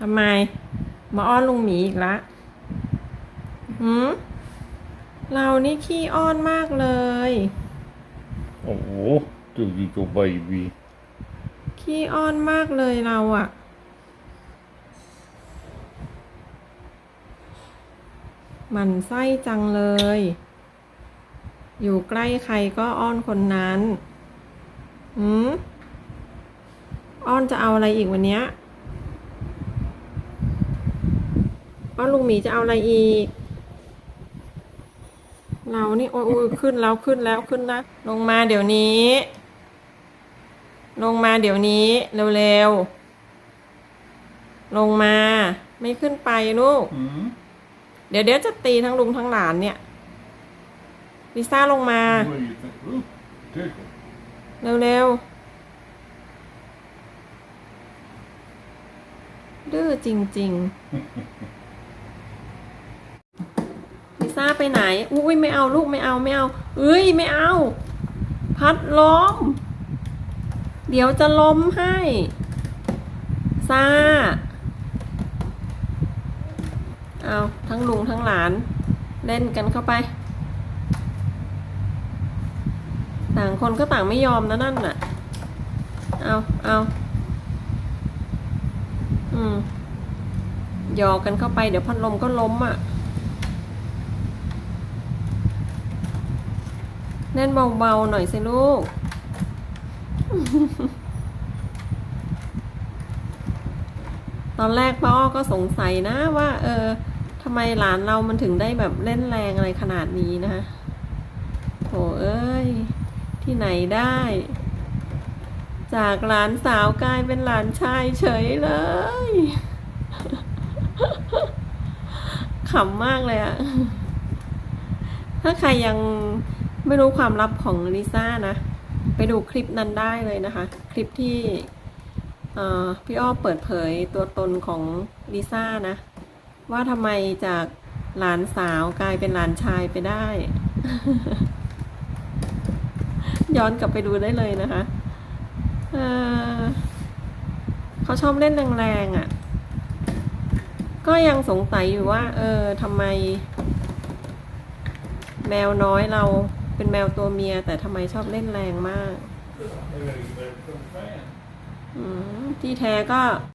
ทำไม มาอ้อนลุงหมีอีกละหืมเรานี่ขี้อ้อนมากเลย โอ้โหตัวดีตัวเบบีขี้อ้อนมากเลยเราอะหมันไส้จังเลย อยู่ใกล้ใครก็อ้อนคนนั้น หืม อ้อนจะเอาอะไรอีกวันเนี้ย อ้อนลุงหมีจะเอาอะไรอีก เรานี่โอ้ยโอ้ยขึ้นแล้วขึ้นแล้วขึ้นแล้วลงมาเดี๋ยวนี้ ลงมาเดี๋ยวนี้เร็วๆลงมา ไม่ขึ้นไปลูกอืมเดี๋ยวเดี๋ยวจะตีทั้งลุงทั้งหลานเนี่ยลิซ่าลงมา What do you think? Ooh, tickle. เร็วๆดื้อจริงๆลิซ่าไปไหน อุ้ยไม่เอาลูกไม่เอาไม่เอา เอ้ยไม่เอา พัดล้ม เดี๋ยวจะล้มให้ซาเอาทั้งลุงทั้งหลาน เล่นกันเข้าไป ต่างคนก็ต่างไม่ยอมนะนั่นน่ะ เอาเอาอืมยอกกันเข้าไปเดี๋ยวพัดลมก็ล้มอะ เล่นเบาๆหน่อยสิลูก ตอนแรกป้าอ้อก็สงสัยนะว่า เออทำไมหลานเรามันถึงได้แบบเล่นแรงอะไรขนาดนี้นะคะโถเอ้ย ที่ไหนได้ จากหลานสาวกลายเป็นหลานชายเฉยเลยขำมากเลยอะถ้าใครยัง ไม่รู้ความลับของลิซ่านะ ไปดูคลิปนั้นได้เลยนะคะ คลิปที่พี่อ้อเปิดเผยตัวตนของลิซ่านะ ว่าทำไมจากหลานสาวกลายเป็นหลานชายไปได้ ย้อนกลับไปดูได้เลยนะคะเเขาชอบเล่นแรงๆอะ่ะ ก็ยังสงสัยอยู่ว่า เออทำไม แมวน้อยเรา เป็นแมวตัวเมียแต่ทำไมชอบเล่นแรงมาก อืม ที่แท้ก็